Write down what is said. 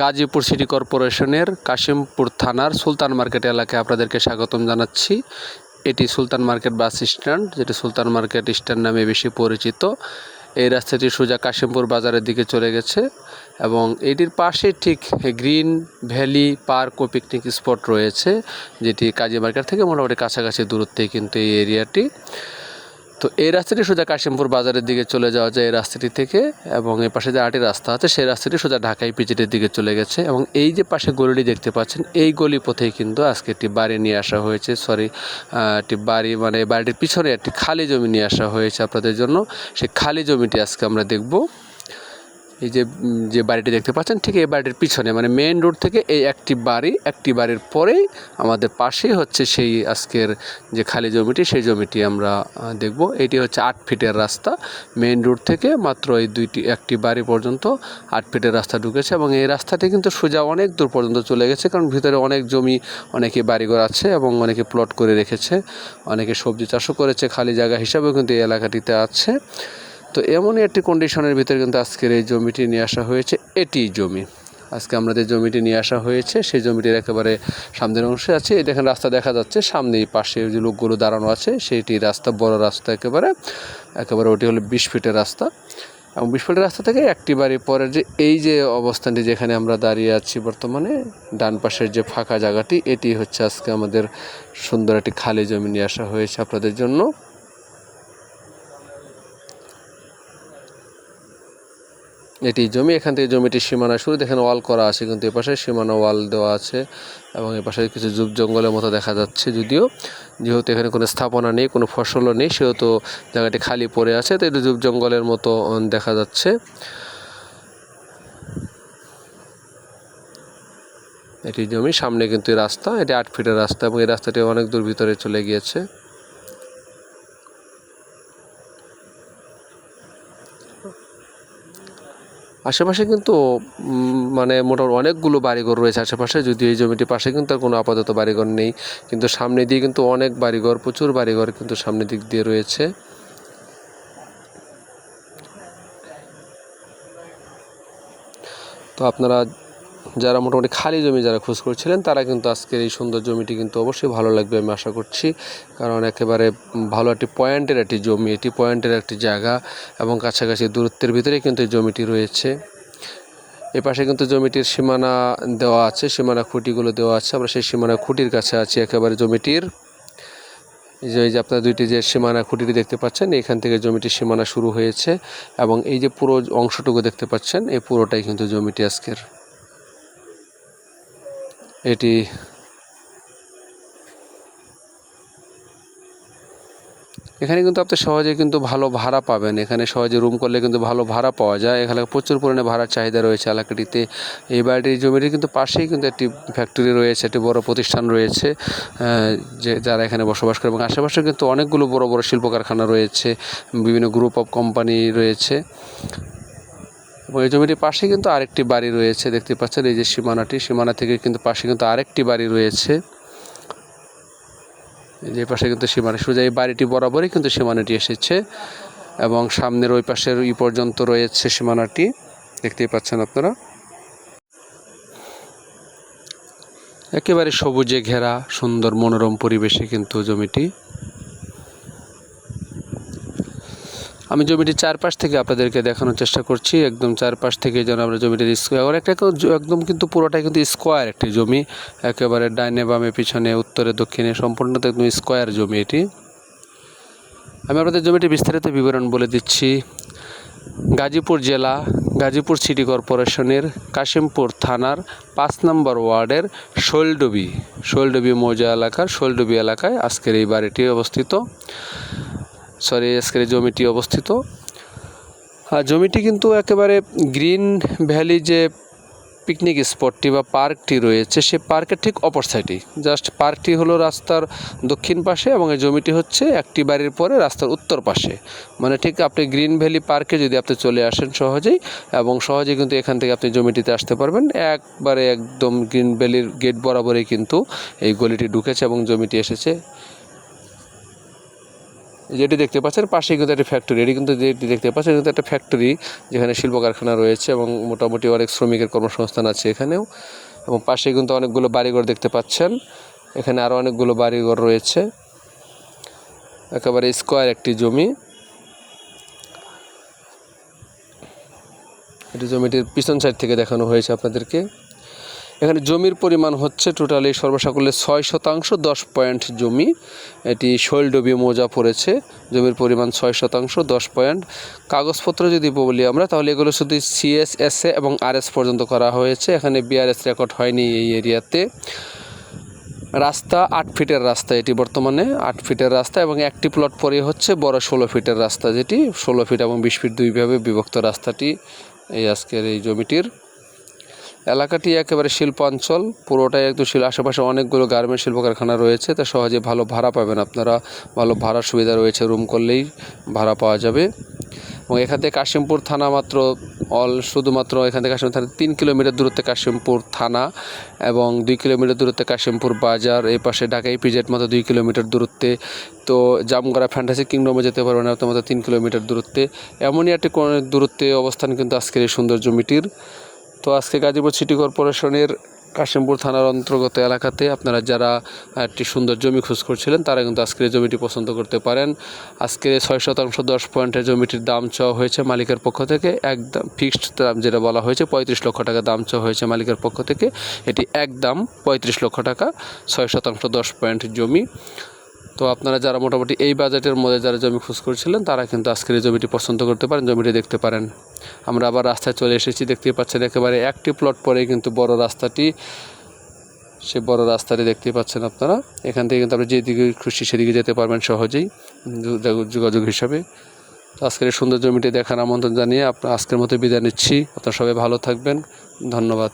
Gazipur city কর্পোরেশনের কাশিমপুর থানার সুলতান market এলাকায় আপনাদেরকে স্বাগতম জানাচ্ছি। এটি সুলতান মার্কেট বাস স্ট্যান্ড, যেটি সুলতান মার্কেট স্ট্যান্ড নামে বেশি পরিচিত। এই রাস্তাটি সোজা কাশিমপুর বাজারের দিকে চলে গেছে এবং এটির পাশে ঠিক গ্রিন ভ্যালি পার্ক ও পিকনিক স্পট রয়েছে, যেটি কাজী মার্কেট থেকে মোটামুটি কাছাকাছি দূরত্বে কিন্তু এই এরিয়াটি। তো এই রাস্তাটি সোজা কাশিমপুর বাজারের দিকে চলে যাওয়া যায় এই রাস্তাটি থেকে এবং এই পাশে যে আটি রাস্তা আছে, সেই রাস্তাটি সোজা ঢাকায় পিজিটের দিকে চলে গেছে এবং এই যে পাশে গলিটি দেখতে পাচ্ছেন, এই গলি পথেই কিন্তু আজকে একটি বাড়ি নিয়ে আসা হয়েছে। সরি একটি বাড়ি মানে বাড়িটির পিছনে একটি খালি জমি নিয়ে আসা হয়েছে আপনাদের জন্য। সেই খালি জমিটি আজকে আমরা দেখব। এই যে যে বাড়িটি দেখতে পাচ্ছেন, ঠিক এই বাড়িটির পিছনে মানে মেন রোড থেকে এই একটি বাড়ি, একটি বাড়ির পরেই আমাদের পাশেই হচ্ছে সেই আজকের যে খালি জমিটি, সেই জমিটি আমরা দেখব। এটি হচ্ছে আট ফিটের রাস্তা। মেইন রোড থেকে মাত্র এই দুইটি, একটি বাড়ি পর্যন্ত আট ফিটের রাস্তা ঢুকেছে এবং এই রাস্তাটি কিন্তু সোজা অনেক দূর পর্যন্ত চলে গেছে, কারণ ভিতরে অনেক জমি, অনেকে বাড়িঘর আছে এবং অনেকে প্লট করে রেখেছে, অনেকে সবজি চাষও করেছে, খালি জায়গা হিসাবেও কিন্তু এই এলাকাটিতে আছে। তো এমনই একটি কন্ডিশনের ভিতরে কিন্তু আজকের এই জমিটি নিয়ে আসা হয়েছে। এটি জমি। আজকে আমরা যে জমিটি নিয়ে আসা হয়েছে, সেই জমিটির একেবারে সামনের অংশে আছে। এই দেখেন রাস্তা দেখা যাচ্ছে, সামনেই পাশে যে লোকগুলো দাঁড়ানো আছে, সেইটি রাস্তা, বড় রাস্তা একেবারে। একেবারে ওটি হলো বিশ ফিটের রাস্তা। এবং বিশ ফিটের রাস্তা থেকে একটি বাড়ি পরের যে এই যে অবস্থানটি যেখানে আমরা দাঁড়িয়ে আছি বর্তমানে, ডান পাশের যে ফাঁকা জায়গাটি, এটি হচ্ছে আজকে আমাদের সুন্দর একটি খালি জমি নিয়ে আসা হয়েছে আপনাদের জন্য। এটি জমি, এখান থেকে জমিটির সীমানা শুরু। দেখেন, ওয়াল করা আছে কিন্তু এপাশে। সীমানা ওয়াল দেওয়া আছে এবং এপাশে কিছু জুব জঙ্গলের মতো দেখা যাচ্ছে যদিও। যেহেতু এখানে কোনো স্থাপনা নেই, কোনো ফসলও নেই, সেহেতু জায়গাটি খালি পড়ে আছে। তো এটি জুব জঙ্গলের মতো দেখা যাচ্ছে। এটি জমি, সামনে কিন্তু রাস্তা। এটি আট ফিটের রাস্তা এবং এই রাস্তাটি অনেক দূর ভিতরে চলে গিয়েছে। আশেপাশে কিন্তু মানে মোটামুটি অনেকগুলো বাড়িঘর রয়েছে আশেপাশে, যদিও এই জমিটির পাশে কিন্তু আর কোনো আপাতত বাড়িঘর নেই। কিন্তু সামনে দিয়ে কিন্তু অনেক বাড়িঘর, প্রচুর বাড়িঘর কিন্তু সামনে দিক দিয়ে রয়েছে। তো আপনারা যারা মোটামুটি খালি জমি যারা খোঁজ করছিলেন, তারা কিন্তু আজকের এই সুন্দর জমিটি কিন্তু অবশ্যই ভালো লাগবে আমি আশা করছি। কারণ একেবারে ভালো একটি পয়েন্টের একটি জমি, এটি পয়েন্টের একটি জায়গা এবং কাছাকাছি দূরত্বের ভিতরে কিন্তু এই জমিটি রয়েছে। এ পাশে কিন্তু জমিটির সীমানা দেওয়া আছে, সীমানা খুঁটিগুলো দেওয়া আছে। আমরা সেই সীমানা খুঁটির কাছে আছি একেবারে জমিটির। এই যে আপনারা দুইটি যে সীমানা খুঁটিটি দেখতে পাচ্ছেন, এখান থেকে জমিটির সীমানা শুরু হয়েছে এবং এই যে পুরো অংশটুকু দেখতে পাচ্ছেন, এই পুরোটাই কিন্তু জমিটি আজকের। এটি এখানে কিন্তু আপনি সহজে কিন্তু ভালো ভাড়া পাবেন। এখানে সহজে রুম করলে কিন্তু ভালো ভাড়া পাওয়া যায়। এখানে প্রচুর পরিমাণে ভাড়ার চাহিদা রয়েছে এলাকাটিতে। এই বাড়িটির জমিটির কিন্তু পাশেই কিন্তু একটি ফ্যাক্টরি রয়েছে, একটি বড় প্রতিষ্ঠান রয়েছে যে যারা এখানে বসবাস করে এবং আশেপাশে কিন্তু অনেকগুলো বড় বড় শিল্প কারখানা রয়েছে, বিভিন্ন গ্রুপ অফ কোম্পানি রয়েছে। এবং এই জমিটির পাশে কিন্তু আরেকটি বাড়ি রয়েছে, দেখতে পাচ্ছেন, এই যে সীমানাটি, সীমানা থেকে কিন্তু পাশে কিন্তু আরেকটি বাড়ি রয়েছে। যে পাশে কিন্তু সীমানা সোজা এই বাড়িটি বরাবরই কিন্তু সীমানাটি এসেছে এবং সামনের ওই পাশের ই পর্যন্ত রয়েছে সীমানাটি, দেখতেই পাচ্ছেন আপনারা। একেবারে সবুজে ঘেরা, সুন্দর মনোরম পরিবেশে কিন্তু জমিটি। আমি জমিটির চারপাশ থেকে আপনাদেরকে দেখানোর চেষ্টা করছি। একদম চারপাশ থেকে যেন আমরা জমিটির স্কোয়ার একটা একদম কিন্তু পুরোটাই কিন্তু স্কোয়ার একটি জমি। একেবারে ডাইনে বামে, পিছনে, উত্তরে, দক্ষিণে সম্পূর্ণ একদম স্কোয়ার জমি এটি। আমি আপনাদের জমিটি বিস্তারিত বিবরণ বলে দিচ্ছি। গাজীপুর জেলা, গাজীপুর সিটি কর্পোরেশনের কাশিমপুর থানার পাঁচ নম্বর ওয়ার্ডের শৈলডুবি। শৈলডুবি মৌজা এলাকার শৈলডুবি এলাকায় আজকের এই বাড়িটি অবস্থিত। সরি, আজকের জমিটি অবস্থিত। আর জমিটি কিন্তু একেবারে গ্রিন ভ্যালি যে পিকনিক স্পটটি বা পার্কটি রয়েছে, সে পার্কের ঠিক অপর সাইডে জাস্ট পার্কটি হলো রাস্তার দক্ষিণ পাশে এবং এই জমিটি হচ্ছে একটি বাড়ির পরে রাস্তার উত্তর পাশে। মানে ঠিক আপনি গ্রিন ভ্যালি পার্কে যদি আপনি চলে আসেন সহজেই, এবং সহজেই কিন্তু এখান থেকে আপনি জমিটিতে আসতে পারবেন। একবারে একদম গ্রিন ভ্যালির গেট বরাবরই কিন্তু এই গলিটি ঢুকেছে এবং জমিটি এসেছে। যেটি দেখতে পাচ্ছেন, পাশেই কিন্তু একটা ফ্যাক্টরি এটি কিন্তু যেটি দেখতে পাচ্ছেন কিন্তু একটা ফ্যাক্টরি যেখানে শিল্প কারখানা রয়েছে এবং মোটামুটি অনেক শ্রমিকের কর্মসংস্থান আছে এখানেও এবং পাশে কিন্তু অনেকগুলো বাড়িঘর দেখতে পাচ্ছেন, এখানে আরও অনেকগুলো বাড়িঘর রয়েছে, একেবারে স্কোয়ার একটি জমি। এটি জমিটির পিছন সাইড থেকে দেখানো হয়েছে আপনাদেরকে। এখানে জমির পরিমাণ হচ্ছে টোটালি সর্বসাকুল্যে ছয় শতাংশ, দশ পয়েন্ট জমি। এটি শৈলডবি মোজা পড়েছে, জমির পরিমাণ ছয় শতাংশ, দশ পয়েন্ট। কাগজপত্র যদি বলি আমরা, তাহলে এগুলো শুধু সিএস এসএ এবং আরএস পর্যন্ত করা হয়েছে। এখানে বিআরএস রেকর্ড হয়নি এই এরিয়াতে। রাস্তা আট ফিটের রাস্তা এটি বর্তমানে, আট ফিটের রাস্তা এবং একটি প্লট পরে হচ্ছে বড় ষোলো ফিটের রাস্তা যেটি, ষোলো ফিট এবং বিশ ফিট দুইভাবে বিভক্ত রাস্তাটি এই আজকের এই জমিটির। এলাকাটি একেবারে শিল্পাঞ্চল, পুরোটাই একদম শিল্প আশেপাশে অনেকগুলো গার্মেন্ট শিল্প কারখানা রয়েছে, তা সহজে ভালো ভাড়া পাবেন আপনারা। ভালো ভাড়ার সুবিধা রয়েছে রুম করলেই ভাড়া পাওয়া যাবে। এবং এখান থেকে কাশিমপুর থানা মাত্র অল শুধুমাত্র এখান থেকে কাশিমপুর থানা তিন কিলোমিটার দূরত্বে কাশিমপুর থানা এবং দুই কিলোমিটার দূরত্বে কাশিমপুর বাজার, এই পাশে ঢাকা ইপিজেড মতো দুই কিলোমিটার দূরত্বে। তো জামগড়া ফ্যান্টাসি কিংডমে যেতে পারবেন, আপনার মতো তিন কিলোমিটার দূরত্বে। এমনই একটি দূরত্বে অবস্থান কিন্তু আজকের এই সুন্দর জমিটির তো আজকে গাজীপুর সিটি কর্পোরেশনের কাশিমপুর থানার অন্তর্গত এলাকাতে আপনারা যারা একটি সুন্দর জমি খোঁজ করছিলেন, তারা কিন্তু আজকের জমিটি পছন্দ করতে পারেন। আজকে ছয় শতাংশ দশ পয়েন্টের জমিটির দাম চাওয়া হয়েছে মালিকের পক্ষ থেকে, একদম ফিক্সড দাম যেটা বলা হয়েছে, পঁয়ত্রিশ লক্ষ টাকা দাম চাওয়া হয়েছে মালিকের পক্ষ থেকে। এটি একদম পঁয়ত্রিশ লক্ষ টাকা, ছয় শতাংশ দশ পয়েন্ট জমি। তো আপনারা যারা মোটামুটি এই বাজেটের মধ্যে যারা জমি খোঁজ করছিলেন, তারা কিন্তু আজকের এই জমিটি পছন্দ করতে পারেন, জমিটি দেখতে পারেন। আমরা আবার রাস্তায় চলে এসেছি দেখতে পাচ্ছেন একেবারে একটি প্লট পরেই কিন্তু বড় রাস্তাটি, সে বড় রাস্তাটি দেখতে পাচ্ছেন আপনারা। এখান থেকে কিন্তু আপনি যেদিকে খুশি সেদিকে যেতে পারবেন সহজেই যোগাযোগ হিসাবে। তো আজকের এই সুন্দর জমিটি দেখার আমন্ত্রণ জানিয়ে আপনার আজকের মতো বিদায় নিচ্ছি। আপনারা সবাই ভালো থাকবেন। ধন্যবাদ।